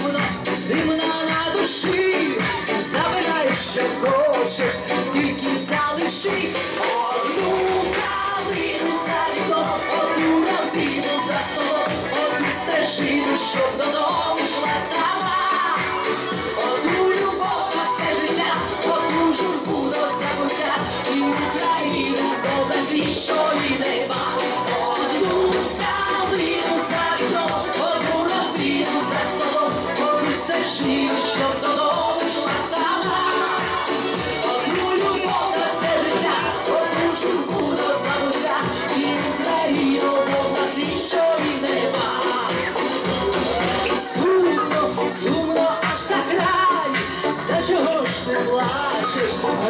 зимно, зимно на душі, забирай, що хочеш, тільки залиши одну калину за вікном, одну родину за столом, одну стежину, щоб додому.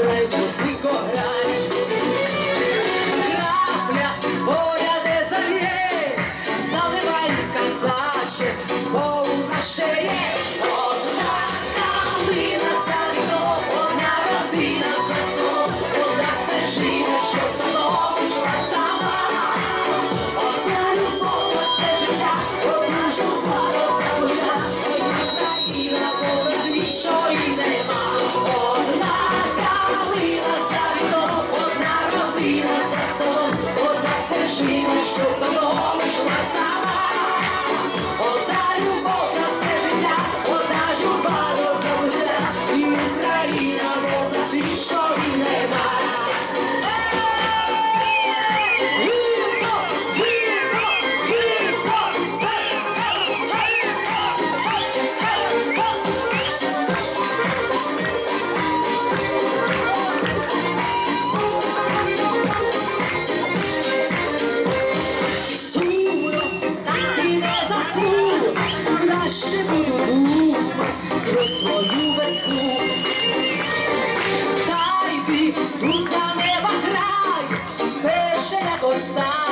노래 부르 그 kroz svoju vesnu Taj bi uza neba kraj Pešeljak ostaje